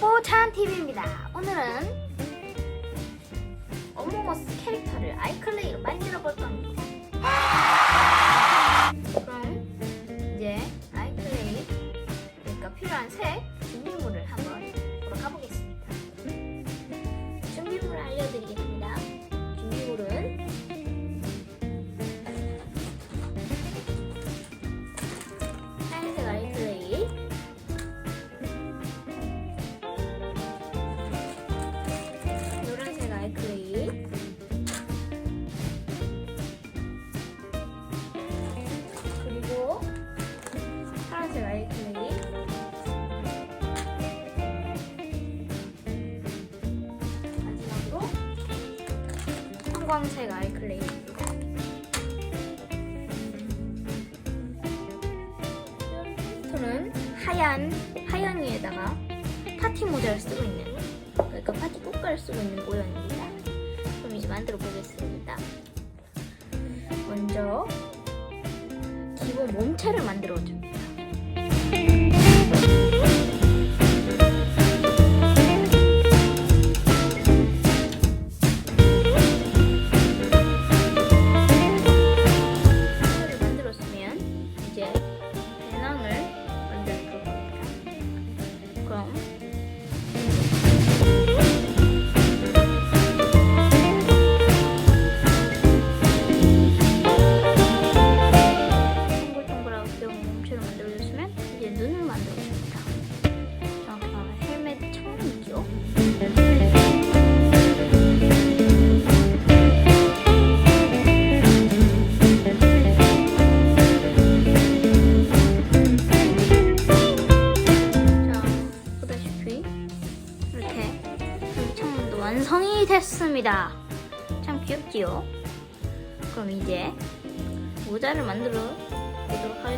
뽀뽀 찬TV입니다. 오늘은 어몽어스 캐릭터를 아이클레이로 만들어 볼 겁니다. 그럼 이제 아이클레이 그러니까 필요한 색 준비물을 한번 보러 가보겠습니다. 준비물을 알려드리겠습니다. 파란색 아이 클레이 마지막으로 형광색 아이 클레이입니다. 저는 하얀 하얀이에다가 파티 모자를 쓰고 있는 그러니까 파티 꽃가를 쓰고 있는 모양입니다. 그럼 이제 만들어 보겠습니다. 먼저 기본 몸체를 만들어 줍 완성이 됐습니다. 참 귀엽지요? 그럼 이제 모자를 만들어 보도록 하겠습니다.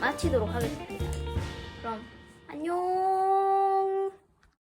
마치도록 하겠습니다. 그럼 안녕.